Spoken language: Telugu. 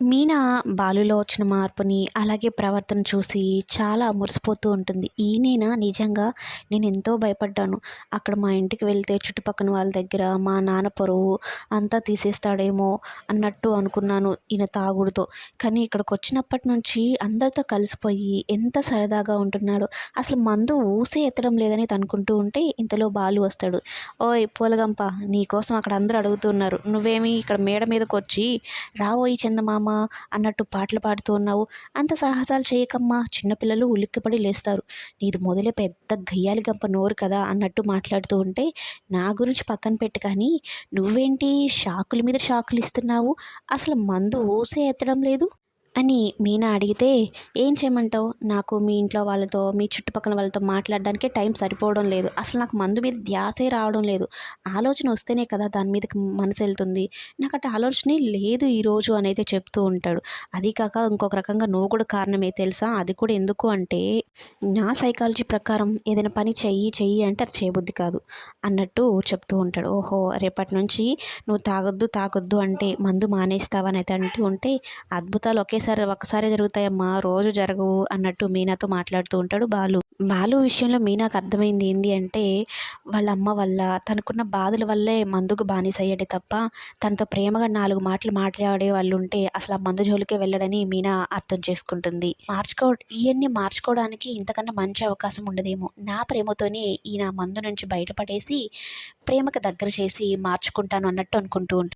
మీనా బాలులో వచ్చిన మార్పుని అలాగే ప్రవర్తన చూసి చాలా మురిసిపోతూ ఉంటుంది. ఈయన నిజంగా నేను ఎంతో భయపడ్డాను. అక్కడ మా ఇంటికి వెళ్తే చుట్టుపక్కన వాళ్ళ దగ్గర మా నాన్న పొరువు అంతా తీసేస్తాడేమో అన్నట్టు అనుకున్నాను ఈయన తాగుడుతో. కానీ ఇక్కడికి వచ్చినప్పటి నుంచి అందరితో కలిసిపోయి ఎంత సరదాగా ఉంటున్నాడు. అసలు మందు ఊసే ఎత్తడం లేదని అనుకుంటూ ఉంటే ఇంతలో బాలు వస్తాడు. ఓయ్ పూలగంప నీకోసం అక్కడ అందరూ అడుగుతున్నారు నువ్వేమి ఇక్కడ మేడ మీదకి వచ్చి రావోయి చందమామ అన్నట్టు పాటలు పాడుతూ ఉన్నావు. అంత సాహసాలు చేయకమ్మా చిన్నపిల్లలు ఉలిక్కిపడి లేస్తారు. నీది మొదలే పెద్ద గయ్యాలి గంప నోరు కదా అన్నట్టు మాట్లాడుతూ ఉంటే నా గురించి పక్కన పెట్టు కానీ నువ్వేంటి షాకుల మీద షాకులు ఇస్తున్నావు? అసలు మందు ఊసే ఎత్తడం లేదు? అని మీనా అడిగితే ఏం చేయమంటావు? నాకు మీ ఇంట్లో వాళ్ళతో మీ చుట్టుపక్కల వాళ్ళతో మాట్లాడడానికే టైం సరిపోవడం లేదు. అసలు నాకు మందు మీద ధ్యాసే రావడం లేదు. ఆలోచన వస్తేనే కదా దాని మీదకి మనసు వెళ్తుంది. నాకు అటు ఆలోచనే లేదు ఈరోజు అని అయితే చెప్తూ ఉంటాడు. అది కాక ఇంకొక రకంగా నువ్వు కూడా కారణమే తెలుసా? అది కూడా ఎందుకు అంటే నా సైకాలజీ ప్రకారం ఏదైనా పని చెయ్యి చెయ్యి అంటే అది చేయబుద్ధి కాదు అన్నట్టు చెప్తూ ఉంటాడు. ఓహో రేపటి నుంచి నువ్వు తాగొద్దు తాగొద్దు అంటే మందు మానేస్తావని అయితే అంటూ ఉంటే అద్భుతాలు ఒకే ఒకేసారి ఒక్కసారే జరుగుతాయమ్మా రోజు జరగవు అన్నట్టు మీనాతో మాట్లాడుతూ ఉంటాడు బాలు. బాలు విషయంలో మీనాకు అర్థమైంది ఏంటి అంటే వాళ్ళ అమ్మ వల్ల తనకున్న బాధల వల్లే మందుకు బానిస అయ్యాడే తప్ప తనతో ప్రేమగా నాలుగు మాటలు మాట్లాడే వాళ్ళు ఉంటే అసలు ఆ మందు జోలికే వెళ్ళడని మీనా అర్థం చేసుకుంటుంది. మార్చుకో ఇవన్నీ మార్చుకోవడానికి ఇంతకన్నా మంచి అవకాశం ఉండదేమో. నా ప్రేమతోనే ఈయన మందు నుంచి బయటపడేసి ప్రేమకు దగ్గర చేసి మార్చుకుంటాను అన్నట్టు అనుకుంటూ ఉంటుంది